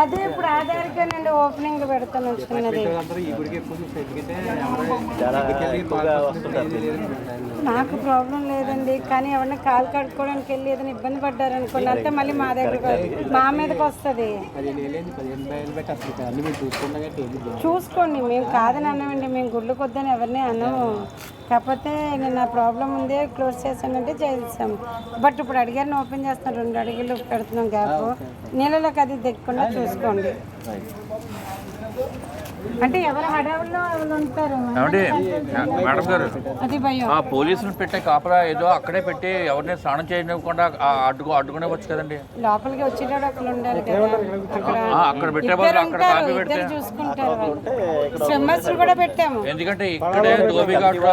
అదే ఇప్పుడు ఆధారికేనండి ఓపెనింగ్ పెడతాను ఉంచుకున్నది నాకు ప్రాబ్లం లేదండి కానీ ఎవరైనా కాలు కడుక్కోవడానికి వెళ్ళి ఏదైనా ఇబ్బంది పడ్డారనుకోండి అంతే మళ్ళీ మా దగ్గర మా మీదకి వస్తుంది. చూసుకోండి మేము కాదని అన్నామండి మేము గుళ్ళు కొద్దని ఎవరిని అన్నాము. కాకపోతే నేను నా ప్రాబ్లం ఉంది క్లోజ్ చేశానంటే చేసాం బట్ ఇప్పుడు అడిగారిని ఓపెన్ చేస్తాం రెండు అడుగులు పెడుతున్నాం గ్యాప్. నీళ్ళలోకి అది దిక్కకుండా చూసుకోండి. అంటే ఎవరు హడావుల్లో ఎవరు ఉంటారు? ఏమండి మేడం గారు అది భయం. ఆ పోలీసులు పెట్టే కాపలా ఏదో అక్కడే పెట్టి ఎవరిని స్నానం చేయనివ్వకుండా అడ్డుకు అడ్డుకునే వచ్చు కదండి. లోపలికి వచ్చేటప్పుడు అక్కడ ఉండాలి కదా. అక్కడ ఆ, అక్కడ పెట్టే బదులు అక్కడ కాపీ పెడితే. స్విమ్మర్స్ కూడా పెట్టాము. ఎందుకంటే ఇక్కడే ధోబిఘాట్లో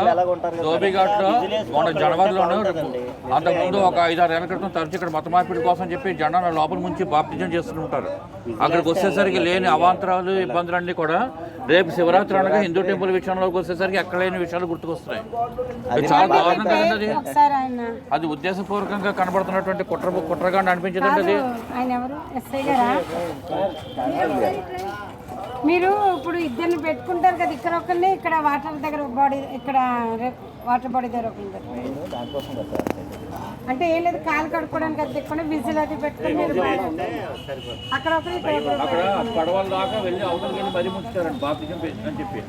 ధోబిఘాట్లో మన జనవరిలోనే అంతకుముందు ఒక ఐదు ఆరు ఏళ్ళ క్రితం తరచు ఇక్కడ మత మార్పిడి కోసం చెప్పి జనాల లోపల ముంచి బాప్తిజం చేస్తుంటారు. అక్కడికి వచ్చేసరికి లేని అవాంతరాలు ఇబ్బందులన్నీ కూడా రేపు శివరాత్రి అనగా హిందూ టెంపుల్ విషయంలోకి వచ్చేసరికి ఎక్కడ లేని విషయాలు గుర్తుకొస్తున్నాయి. చాలా దారుణం కదండి అది. ఒకసారి ఆయన అది ఉద్దేశపూర్వకంగా కనబడుతున్నటువంటి కుట్ర కుట్రగా అనిపించదండి అది ఆయన ఎవరు ఎస్ఐ గారా మీరు ఇప్పుడు ఇద్దరిని పెట్టుకుంటారు కదా ఇక్కడ ఒకరిని ఇక్కడ వాటర్ దగ్గర బాడీ ఇక్కడ వాటర్ బాడీ దగ్గర ఒకరిని అంటే ఏం లేదు కాలు కడుక్కోవడానికి అది తెచ్చుకొని విజిల్ అది పెట్టుకుని మీరు అక్కడ ఒకరు పడవల దాకా వెళ్ళి అవతలకి వెళ్ళి మరీ బాప్తిజం అని చెప్పి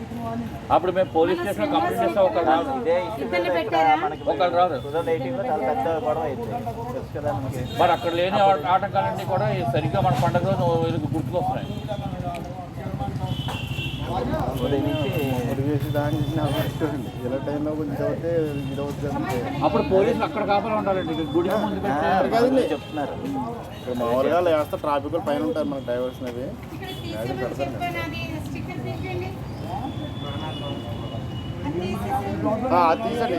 అప్పుడు మేము పోలీస్ స్టేషన్ కంప్లైంట్ చేస్తే ఒకళ్ళు రాదు ఇదే ఇద్దరిని పెట్టారా? ఒకళ్ళు రాదు మరి అక్కడ లేని ఆటంకాలన్నీ కూడా సరిగ్గా మన పండుగ రోజు గుర్తుకొస్తున్నాయి. అప్పుడు పోలీసులు అక్కడ కాపలా ఉండాలండి. ముందు కాదండి. చెప్తున్నారు. మామూలుగా వేస్తే ట్రాఫిక్ పైన ఉంటారు మనకి డ్రైవర్స్ అవి అది పెడతారు అది తీసండి